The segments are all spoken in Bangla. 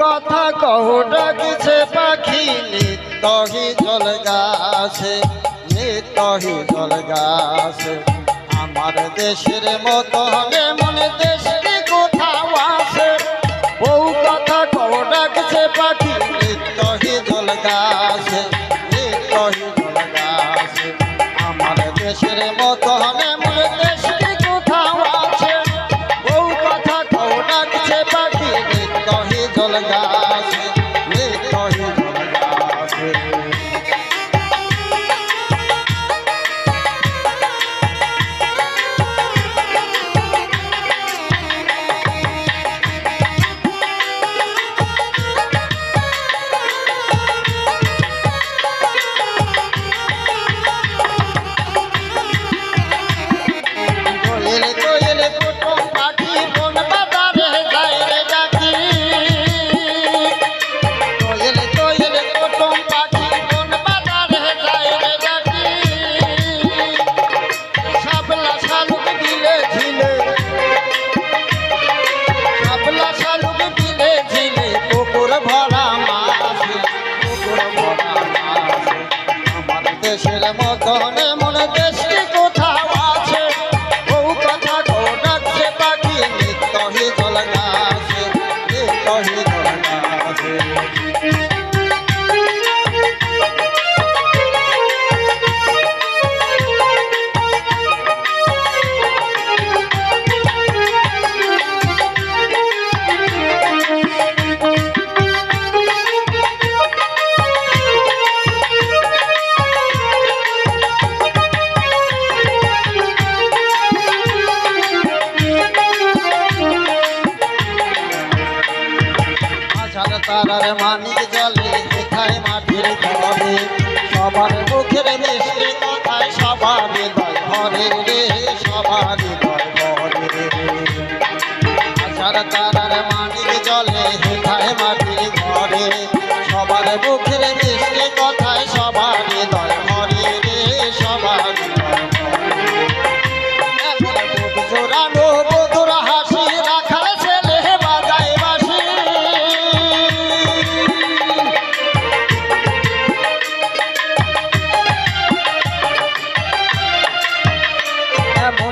কথা কহ, ডাকছে পাখি, নিত্যহি জল গাছে, নিত্যহি জল গাছে। আমার দেশের মতো হবে, মনে দেশকে কোথাও আছে। বউ কথা কহ, ডাকছে পাখি, নিত্যহি জল গাছে, নিত্যহি জল গাছে। আমার দেশের মতো দেশের মতনে মনে দেশকে কোথাও আছে? বউ কথা কো ডাকছে পাখি নিত্যহি জল গাছে নিত্যহি জল গাছে। তারার মানিক জলে কোথায় মাটির ঘরে, সবার মুখের মিষ্টি কথায় সবার হৃদয় ভরে রে সবার হৃদয় ভরে আছার তারার মানিক জলে কোথায় মাটির ঘরে, সবার মুখের মিষ্টি কথায় সবার হৃদয়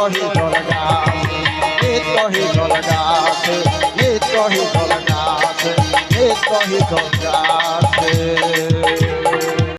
নিত্যহি জল গাছে নিত্যহি জল গাছে নিত্যহি জল গাছে নিত্যহি জল গাছে।